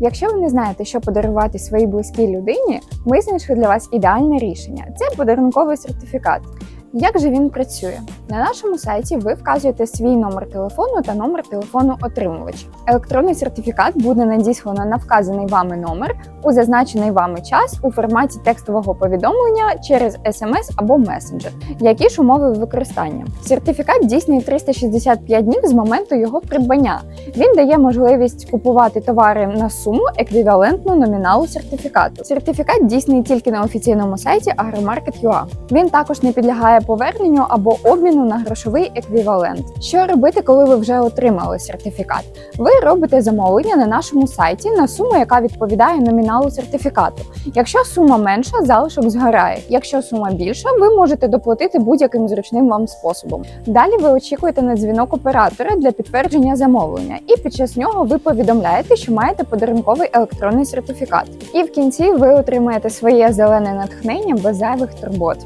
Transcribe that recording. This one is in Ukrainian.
Якщо ви не знаєте, що подарувати своїй близькій людині, ми знайшли для вас ідеальне рішення це подарунковий сертифікат. Як же він працює? На нашому сайті ви вказуєте свій номер телефону та номер телефону отримувача. Електронний сертифікат буде надіслано на вказаний вами номер у зазначений вами час у форматі текстового повідомлення через SMS або месенджер. Які ж умови використання? Сертифікат дійсний 365 днів з моменту його придбання. Він дає можливість купувати товари на суму еквівалентну номіналу сертифікату. Сертифікат дійсний тільки на офіційному сайті Agromarket.ua. Він також не підлягає поверненню або обміну на грошовий еквівалент. Що робити, коли ви вже отримали сертифікат? Ви робите замовлення на нашому сайті на суму, яка відповідає номіналу сертифікату. Якщо сума менша, залишок згорає. Якщо сума більша, ви можете доплатити будь-яким зручним вам способом. Далі ви очікуєте на дзвінок оператора для підтвердження замовлення, і під час нього ви повідомляєте, що маєте подарунковий електронний сертифікат. І в кінці ви отримаєте своє зелене натхнення без зайвих турбот.